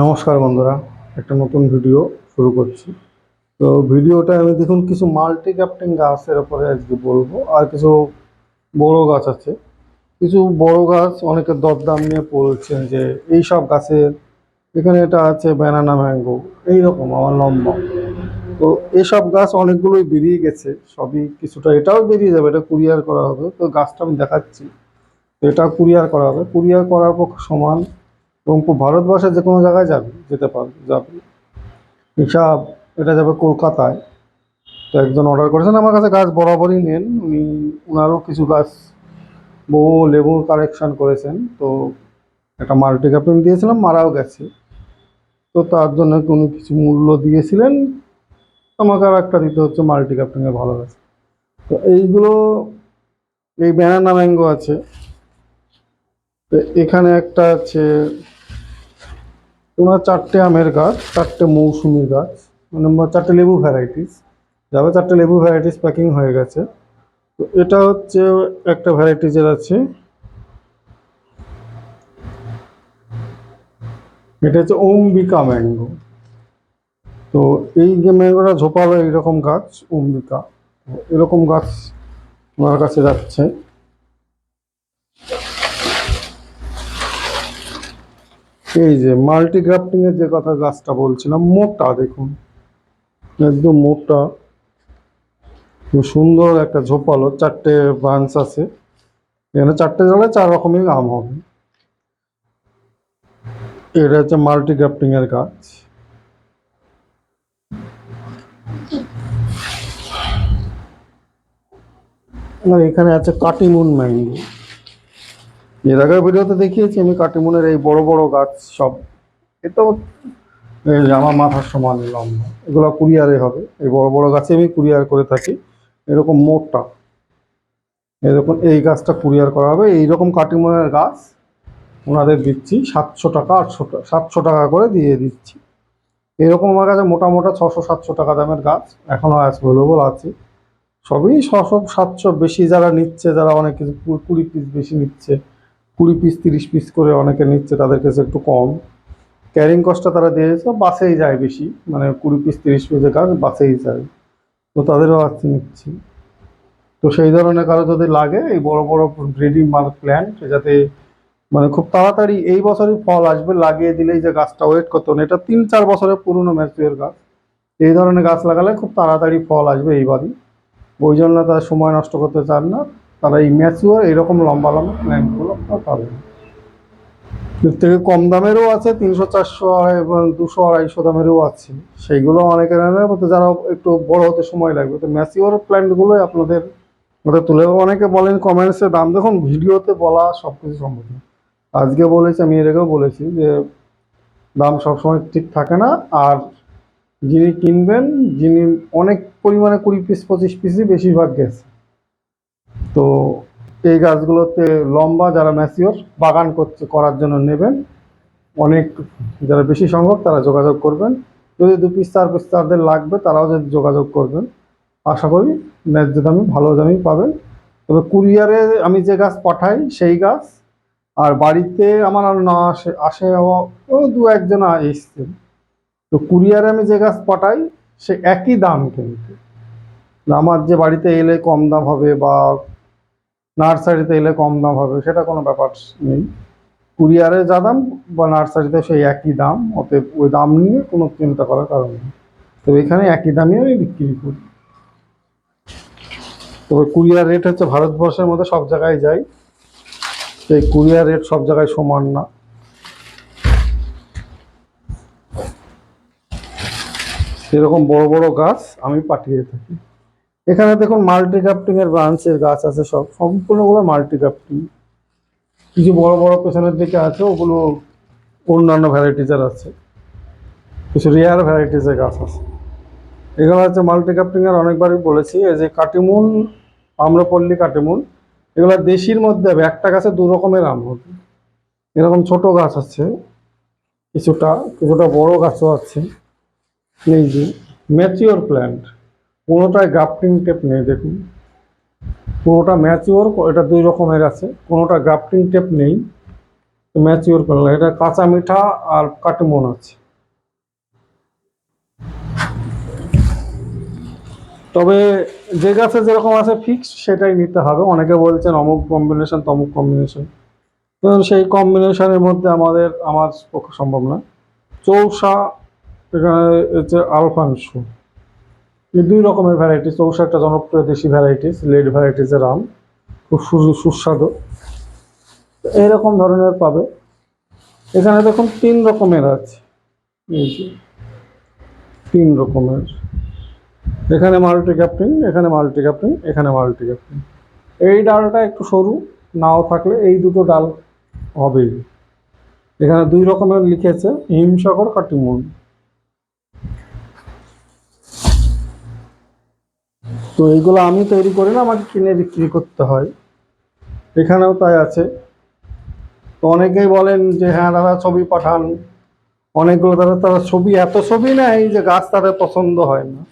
নমস্কার বন্ধুরা, একটা নতুন ভিডিও শুরু করছি। তো ভিডিওটা আমি দেখুন, কিছু মাল্টি ক্যাপ্টিং গাছের ওপরে আজকে বলব, আর কিছু বড় গাছ আছে। কিছু বড় গাছ অনেকে দরদাম নিয়ে পড়ছেন যে, এই সব গাছের এখানে এটা আছে ব্যানানা ম্যাঙ্গো এইরকম আমার লম্বা। তো এইসব গাছ অনেকগুলোই বেরিয়ে গেছে, সবই কিছুটা এটাও বেরিয়ে যাবে, এটা কুরিয়ার করা হবে। তো গাছটা আমি দেখাচ্ছি, তো এটা কুরিয়ার করা হবে। কুরিয়ার করার পক্ষে সমান এবং ভারতবর্ষের যে কোনো জায়গায় যাবে, যেতে পারবে, যাবে। হিসাব এটা যাবে কলকাতায়। তো একজন অর্ডার করেছেন, আমার কাছে গাছ বরাবরই নেন। উনি ওনারও কিছু গাছ বহু লেবুর কালেকশন করেছেন। তো একটা মাল্টি কাপিং দিয়েছিলাম, মারাও গেছে। তো তার জন্য উনি কিছু মূল্য দিয়েছিলেন। আমাকে আর একটা দিতে হচ্ছে মাল্টি কাপিংয়ে ভালো গাছ তো এইগুলো, এই ব্যানানা ম্যাঙ্গো আছে। তো এখানে একটা আছে তোমার চারটে আমের গাছ, চারটে মৌসুমি গাছ মানে বা চারটে লেবু ভ্যারাইটিস যাবে চারটে লেবু ভ্যারাইটিস প্যাকিং হয়ে গেছে। তো এটা হচ্ছে একটা ভ্যারাইটিজের আছে। এটা হচ্ছে অম্বিকা ম্যাঙ্গো তো এই যে ম্যাঙ্গোটা ঝোপালো এইরকম গাছ, অম্বিকা। এরকম গাছ ওনার কাছে যাচ্ছে। এই যে মাল্টি গ্রাফটিং এর যে কথা গাছটা বলছিলাম মোটা দেখুন। একদম মোটা সুন্দর একটা ঝোপালো, চারটে ব্রাঞ্চ আছে। এখানে চারটে জলে চার রকমের আম হবে। এটা হচ্ছে মাল্টি গ্রাফটিং এর গাছ এখানে আছে কাটিমুন ম্যাঙ্গো এর আগের ভিডিওতে দেখিয়েছি, আমি কাটিমুনের এই বড় বড় গাছ সব। এই যে আমার মাথার সমান লম্বা। এগুলো কুরিয়ারে হবে। এই বড় বড় গাছে আমি কুরিয়ার করে থাকি। এরকম মোটা। এরকম এই গাছটা কুরিয়ার করা হবে। এইরকম কাটিমুনের গাছ ওনাদের দিচ্ছি। সাতশো টাকা, আটশো টাকা সাতশো টাকা করে দিয়ে দিচ্ছি। এরকম আমার কাছে মোটা মোটা ছশো, সাতশো টাকা দামের গাছ এখনও অ্যাভেলেবল আছে। সবই ছশো, সাতশো বেশি যারা নিচ্ছে, যারা অনেক কিছু কুড়ি পিস বেশি নিচ্ছে কুড়ি পিস তিরিশ পিস করে অনেকে নিচ্ছে, তাদের কাছে একটু কম। ক্যারিং কস্টটা তারা দিয়েছে, বাসেই যায় বেশি। মানে কুড়ি পিস তিরিশ পিসের গাছ বাসেই যায়। তো তাদেরও আসছে নিচ্ছি। তো সেই ধরনের কারও যদি লাগে, এই বড় বড় ব্রিডিং মাল প্ল্যান্ট যাতে মানে খুব তাড়াতাড়ি এই বছরই ফল আসবে, লাগিয়ে দিলেই যে গাছটা ওয়েট করতে না। এটা তিন, চার বছরের পুরনো ম্যাচুয়ার গাছ। এই ধরনের গাছ লাগালে খুব তাড়াতাড়ি ফল আসবে এইবারই ওই জন্য তারা সময় নষ্ট করতে চান না। তারা এই ম্যাচুয়ার এইরকম লম্বা লম্বা প্ল্যান্টগুলো আপনারা পাবেন। এর থেকে কম দামেরও আছে, তিনশো, চারশো এবং দুশো, আড়াইশো দামেরও আছে। সেইগুলো অনেকের যারা একটু বড় হতে সময় লাগবে। তো ম্যাচিওর প্ল্যান্টগুলোই আপনাদের ওটা তুলে অনেকে বলেন কমেন্টসে দাম দেখুন, ভিডিওতে বলা সব কিছু সম্ভব না। আজকে বলেছি, আমি এর আগেও বলেছি যে, দাম সবসময় ঠিক থাকে না। আর যিনি কিনবেন, যিনি অনেক পরিমাণে কুড়ি পিস, পঁচিশ পিসই বেশিরভাগ গেছে। তো এই গাছগুলোতে লম্বা যারা ম্যাচিওর বাগান করছে, করার জন্য নেবেন। অনেক যারা বেশি সংখ্যক তারা যোগাযোগ করবেন। যদি দু পিস, চার পিস তাদের লাগবে, তারাও যদি যোগাযোগ করবেন। আশা করি ন্যায্য দামে ভালো দামেই পাবেন। তবে কুরিয়ারে আমি যে গাছ পাঠাই, সেই গাছ। আর বাড়িতে আমার আর না আসে আসে ও- দু একজন এসছেন তো কুরিয়ারে আমি যে গাছ পাঠাই, সে একই দাম কিন্তু। আমার যে বাড়িতে এলে কম দাম হবে বা নার্সারিতে এলে কম দাম হবে, সেটা কোনো ব্যাপার নেই। কুরিয়ারে যা দাম বা নার্সারিতে সেই একই দাম, অতএব ওই দাম নিয়ে কোনো চিন্তা করার কারণ নেই। তো এখানে একই দামে আমি বিক্রি করি। তবে কুরিয়ার রেট হচ্ছে ভারতবর্ষের মধ্যে সব জায়গায় যাই সেই কুরিয়ার রেট সব জায়গায় সমান না। সেরকম বড় বড় গাছ আমি পাঠিয়ে থাকি। এখানে দেখুন মাল্টি এর ব্রাঞ্চের গাছ আছে সব, সম্পূর্ণগুলো মাল্টি কিছু বড় বড় পেছনের দিকে আছে, ওগুলো অন্যান্য ভ্যারাইটিজের আছে। কিছু রেয়ার ভ্যারাইটিসের গাছ আছে। এগুলো হচ্ছে মাল্টি এর, অনেকবারই বলেছি, এই যে কাটিমুন, আম্রপল্লী কাটিমুন, এগুলো দেশির মধ্যে হবে, একটা গাছে দু রকমের আম হবে। এরকম ছোট গাছ আছে, কিছুটা কিছুটা বড় গাছও আছে। এই যে ম্যাচিওর প্ল্যান্ট কোনোটায় গ্রাফটিং টেপ নেই, দেখুন। কোনোটা ম্যাচিওর এটা দুই রকমের আছে। কোনোটা গ্রাফটিং টেপ নেই ম্যাচিওর করলাম এটা কাঁচা মিঠা আর কাটিমন আছে। তবে যে গাছে যেরকম আছে ফিক্স সেটাই নিতে হবে। অনেকে বলছেন অমুক কম্বিনেশন তমুক কম্বিনেশন সেই কম্বিনেশনের মধ্যে আমাদের, আমার পক্ষে সম্ভব না। চৌসা এখানে হচ্ছে আলফানসু এই দুই রকমের ভ্যারাইটিস চৌসা একটা জনপ্রিয় দেশি ভ্যারাইটিস লেড ভ্যারাইটিসের আম। খুব সুস্বাদু। এইরকম ধরনের পাবে। এখানে দেখুন তিন রকমের আছে। এই যে, তিন রকমের। এখানে মাল্টি ক্যাপ্টিং এখানে মাল্টি ক্যাপ্টিং এখানে মাল্টি ক্যাপ্টিং এই ডালটা একটু সরু, নাও থাকলে এই দুটো ডাল হবেই। এখানে দুই রকমের লিখেছে, হিমসাগর কাটিমন তো এইগুলো আমি তৈরি করি না, আমাকে কিনে বিক্রি করতে হয়। এখানেও তাই আছে। তো অনেকেই বলেন যে হ্যাঁ দাদা, ছবি পাঠান। অনেকগুলো দাদা তারা ছবি, এত ছবি নেয় যে গাছ তাদের পছন্দ হয় না।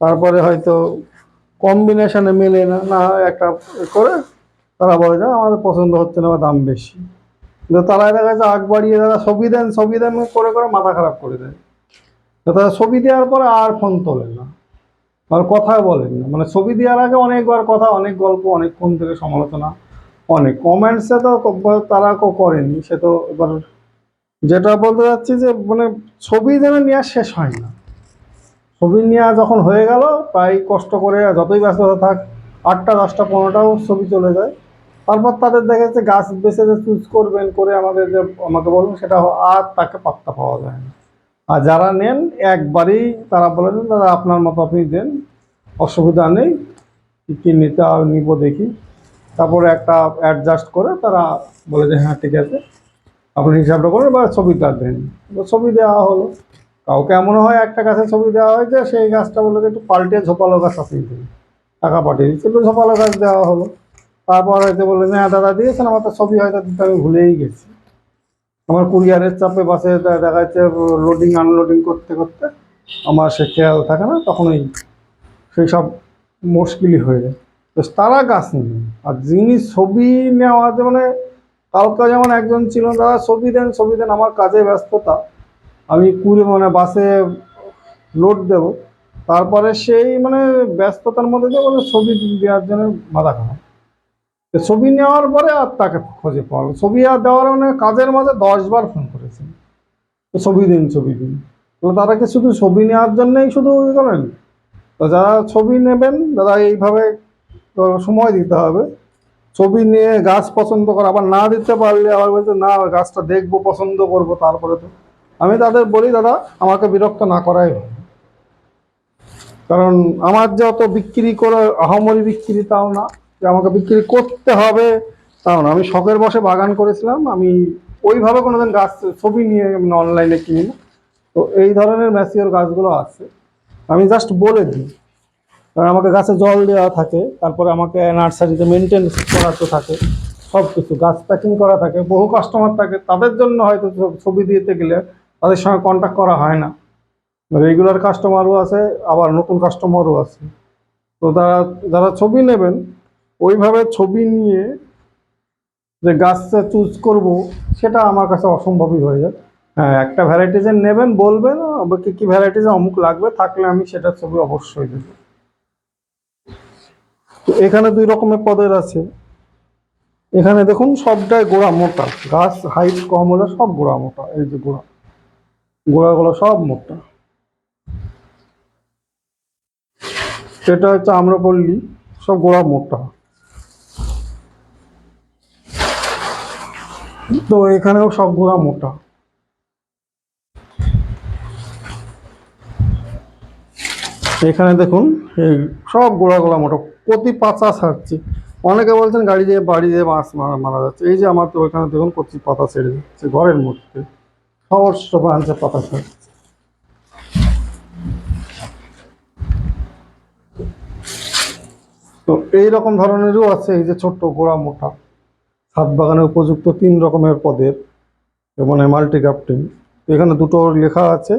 তারপরে হয়তো কম্বিনেশনে মেলে না না একটা করে তারা বলে যে আমাদের পছন্দ হচ্ছে না বা দাম বেশি। কিন্তু তারা দেখা যাচ্ছে আগ বাড়িয়ে তারা ছবি দেন ছবি দেন, করে করে মাথা খারাপ করে দেয়। তারা ছবি দেওয়ার পরে আর ফোন তোলে না। আর কথা বলেন না। মানে ছবি দেওয়ার আগে অনেকবার কথা, অনেক গল্প অনেকক্ষণ থেকে সমালোচনা, অনেক কমেন্টসে তো তারা করেনি, সে তো এবার যেটা বলতে যাচ্ছি যে মানে ছবি যেন নেওয়া শেষ হয় না। ছবি নেওয়া যখন হয়ে গেল, প্রায় কষ্ট করে যতই ব্যস্ততা থাক, আটটা, দশটা, পনেরোটাও ছবি চলে যায়। তারপর তাদের দেখা যাচ্ছে গাছ বেছে যে চুজ করবেন করে আমাদের যে আমাকে বলুন, সেটা আর তাকে পাত্তা পাওয়া যায় না। আর যারা নেন, একবারেই তারা বলে দেন, দাদা, আপনার মতো আপনি দেন, অসুবিধা নেই, কী নিতে নিব দেখি। তারপরে একটা অ্যাডজাস্ট করে তারা বলে যে হ্যাঁ ঠিক আছে, আপনি হিসাবটা করেন বা ছবিটা দেন। ছবি দেওয়া হলো। কাউকে এমন হয় একটা গাছের ছবি দেওয়া হয়েছে সেই গাছটা বলে যে, একটু পাল্টে ঝোপালো গাছ আপনি দিন। টাকা পাঠিয়ে দিচ্ছে, একটু ঝোপালো গাছ দেওয়া হলো। তারপর হয়তো বললেন হ্যাঁ দাদা দিয়েছেন, আমার তো ছবি হয়তো আমি ভুলেই গেছি। আমার কুরিয়ারের চাপে বাসে দেখা যাচ্ছে লোডিং আনলোডিং করতে করতে আমার সে খেয়াল থাকে না তখন ওই সেই সব মুশকিলই হয়ে যায়। তো তারা গাছ নেবে আর যিনি ছবি নেওয়া যে মানে কালকে যেমন একজন ছিল, তারা ছবি দেন ছবি দেন, আমার কাজে ব্যস্ততা। আমি কুড়ি মানে বাসে লোড দেব। তারপরে সেই মানে ব্যস্ততার মধ্যে দিয়ে বলে ছবি দেওয়ার জন্য খারাপ তো ছবি নেওয়ার পরে আর তাকে খোঁজে পাওয়া। ছবি আর দেওয়ার মানে কাজের মাঝে দশবার ফোন করেছেন ছবি দিন ছবি দিন। তারা কি শুধু ছবি নেওয়ার জন্যই শুধু ইয়ে করেন? তো যারা ছবি নেবেন দাদা এইভাবে সময় দিতে হবে। ছবি নিয়ে গাছ পছন্দ করে, আবার না দিতে পারলে আবার বলছে, না, গাছটা দেখব, পছন্দ করব। তারপরে তো আমি তাদের বলি, দাদা, আমাকে বিরক্ত না করাই কারণ আমার যে অত বিক্রি করে, আহামরি বিক্রি তাও না। যে আমাকে বিক্রি করতে হবে তাও না। আমি শখের বসে বাগান করেছিলাম। আমি ওইভাবে কোনোদিন গাছ, ছবি নিয়ে আমি অনলাইনে কিনি না। তো এই ধরনের ম্যাচিওর গাছগুলো আছে। আমি জাস্ট বলে দিই। কারণ আমাকে গাছে জল দেওয়া থাকে, তারপরে আমাকে নার্সারিতে মেনটেন্স করাতে থাকে সব কিছু গাছ প্যাকিং করা থাকে। বহু কাস্টমার থাকে, তাদের জন্য হয়তো ছবি দিতে গেলে তাদের সঙ্গে কন্ট্যাক্ট করা হয় না। রেগুলার কাস্টমারও আছে, আবার নতুন কাস্টমারও আছে। তো তারা, যারা ছবি নেবেন ওইভাবে ছবি নিয়ে যে গাছটা চুজ করব, সেটা আমার কাছে অসম্ভবই হয়ে যায়। হ্যাঁ একটা ভ্যারাইটিজের নেবেন, বলবেন আবার কী ভ্যারাইটিজে অমুক লাগবে, থাকলে আমি সেটা ছবি অবশ্যই দেব। তো এখানে দুই রকমের পদের আছে। এখানে দেখুন, সবটাই গোড়া মোটা। গাছ হাইট কম হলে সব গোড়া মোটা, এই যে গোড়া। গোড়াগুলো সব মোটা। সেটা হচ্ছে আম্রপল্লী, সব গোড়া মোটা। তো এখানেও সব গোড়া মোটা। এখানে দেখুন, এই সব গোড়া গোড়া মোটা। প্রতি পাতা ছাড়ছে। অনেকে বলছেন গাড়ি দিয়ে বাড়ি দিয়ে মাছ মারা মারা যাচ্ছে। এই যে আমার তো ওইখানে দেখুন প্রতি পাতা ছেড়ে যাচ্ছে ঘরের মধ্যে। সমস্ত ব্রাঞ্চে পাতা ছাড়ছে তো এই রকম ধরনেরও আছে, এই যে ছোট্ট গোড়া মোটা। ছাদ বাগানে উপযুক্ত তিন রকমের পদের মানে মাল্টি ক্রাফটিং এখানে দুটো লেখা আছে।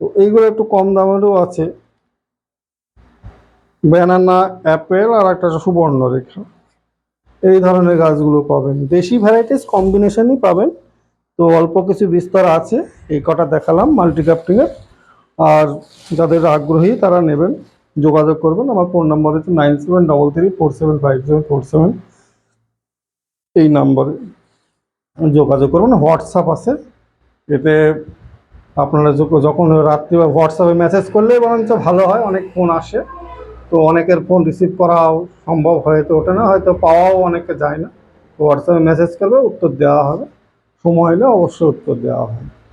তো এইগুলো একটু কম দামেরও আছে। ব্যানানা অ্যাপেল আর একটা সুবর্ণ রেখা। এই ধরনের গাছগুলো পাবেন। দেশি ভ্যারাইটিস কম্বিনেশনই পাবেন। তো অল্প কিছু বিস্তার আছে। এই কটা দেখালাম মাল্টি ক্যাপ্টিংয়ের আর যাদের আগ্রহী তারা নেবেন। যোগাযোগ করবেন। আমার ফোন নাম্বার হচ্ছে nine seven double three four seven five seven four seven এই নাম্বারে যোগাযোগ করবেন হোয়াটসঅ্যাপ আছে। এতে আপনারা যখ- যখন রাত্রি বা হোয়াটসঅ্যাপে মেসেজ করলে বরঞ্চ ভালো হয়, অনেক ফোন আসে। তো অনেকের ফোন রিসিভ করাও সম্ভব হয়তো ওঠে না, হয়তো পাওয়াও অনেকে যায় না। তো হোয়াটসঅ্যাপে মেসেজ করবে উত্তর দেওয়া হবে। সময় হলে অবশ্যই উত্তর দেওয়া হবে।